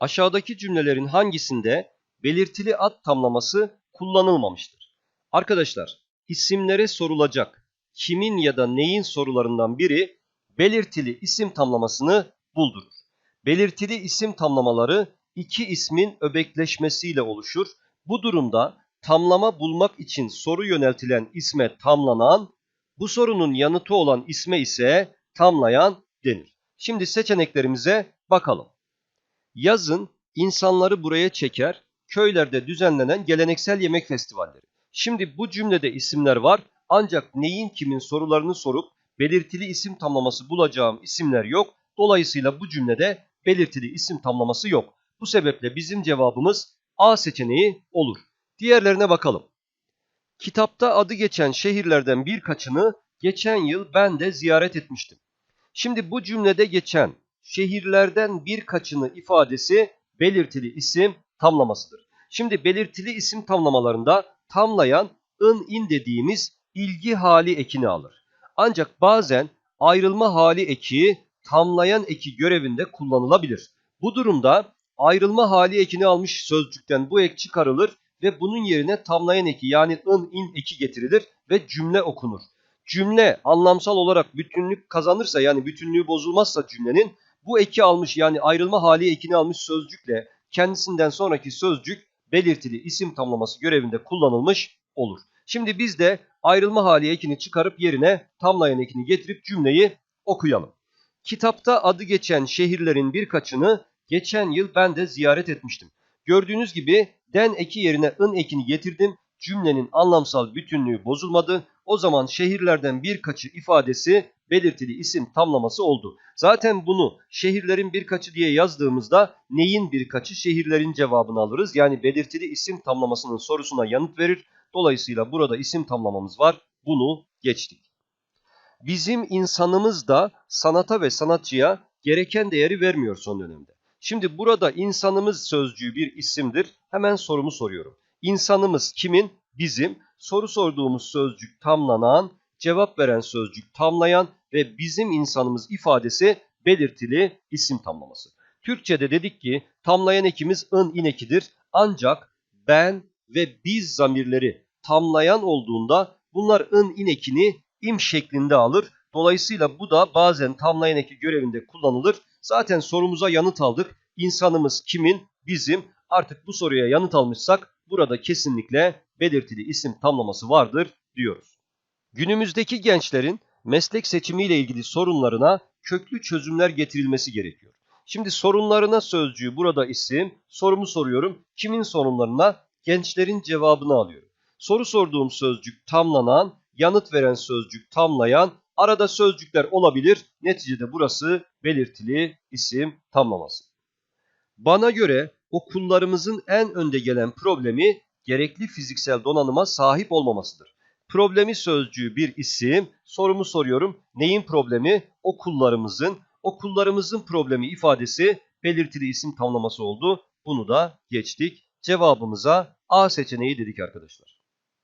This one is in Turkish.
Aşağıdaki cümlelerin hangisinde belirtili ad tamlaması kullanılmamıştır? Arkadaşlar, isimlere sorulacak kimin ya da neyin sorularından biri belirtili isim tamlamasını buldurur. Belirtili isim tamlamaları iki ismin öbekleşmesiyle oluşur. Bu durumda tamlama bulmak için soru yöneltilen isme tamlanan, bu sorunun yanıtı olan isme ise tamlayan denir. Şimdi seçeneklerimize bakalım. Yazın insanları buraya çeker, köylerde düzenlenen geleneksel yemek festivalleri. Şimdi bu cümlede isimler var ancak neyin kimin sorularını sorup belirtili isim tamlaması bulacağım isimler yok. Dolayısıyla bu cümlede belirtili isim tamlaması yok. Bu sebeple bizim cevabımız A seçeneği olur. Diğerlerine bakalım. Kitapta adı geçen şehirlerden birkaçını geçen yıl ben de ziyaret etmiştim. Şimdi bu cümlede geçen şehirlerden birkaçını ifadesi belirtili isim tamlamasıdır. Şimdi belirtili isim tamlamalarında tamlayan ın in dediğimiz ilgi hali ekini alır. Ancak bazen ayrılma hali eki tamlayan eki görevinde kullanılabilir. Bu durumda ayrılma hali ekini almış sözcükten bu ek çıkarılır ve bunun yerine tamlayan eki yani ın in eki getirilir ve cümle okunur. Cümle anlamsal olarak bütünlük kazanırsa yani bütünlüğü bozulmazsa cümlenin bu eki almış yani ayrılma hali ekini almış sözcükle kendisinden sonraki sözcük belirtili isim tamlaması görevinde kullanılmış olur. Şimdi biz de ayrılma hali ekini çıkarıp yerine tamlayan ekini getirip cümleyi okuyalım. Kitapta adı geçen şehirlerin birkaçını geçen yıl ben de ziyaret etmiştim. Gördüğünüz gibi den eki yerine ın ekini getirdim. Cümlenin anlamsal bütünlüğü bozulmadı. O zaman şehirlerden birkaçı ifadesi belirtili isim tamlaması oldu. Zaten bunu şehirlerin birkaçı diye yazdığımızda neyin birkaçı şehirlerin cevabını alırız. Yani belirtili isim tamlamasının sorusuna yanıt verir. Dolayısıyla burada isim tamlamamız var. Bunu geçtik. Bizim insanımız da sanata ve sanatçıya gereken değeri vermiyor son dönemde. Şimdi burada insanımız sözcüğü bir isimdir. Hemen sorumu soruyorum. İnsanımız kimin? Bizim. Soru sorduğumuz sözcük tamlanan, cevap veren sözcük tamlayan ve bizim insanımız ifadesi belirtili isim tamlaması. Türkçe'de dedik ki tamlayan ekimiz ın in ekidir. Ancak ben ve biz zamirleri tamlayan olduğunda bunlar ın in ekini im şeklinde alır. Dolayısıyla bu da bazen tamlayan eki görevinde kullanılır. Zaten sorumuza yanıt aldık. İnsanımız kimin? Bizim. Artık bu soruya yanıt almışsak burada kesinlikle belirtili isim tamlaması vardır diyoruz. Günümüzdeki gençlerin meslek seçimiyle ilgili sorunlarına köklü çözümler getirilmesi gerekiyor. Şimdi sorunlarına sözcüğü burada isim, sorumu soruyorum. Kimin sorunlarına? Gençlerin cevabını alıyorum. Soru sorduğum sözcük tamlanan, yanıt veren sözcük tamlayan, arada sözcükler olabilir. Neticede burası belirtili isim tamlaması. Bana göre okullarımızın en önde gelen problemi gerekli fiziksel donanıma sahip olmamasıdır. Problemi sözcüğü bir isim, sorumu soruyorum. Neyin problemi? Okullarımızın. Okullarımızın problemi ifadesi belirtili isim tamlaması oldu. Bunu da geçtik. Cevabımıza A seçeneği dedik arkadaşlar.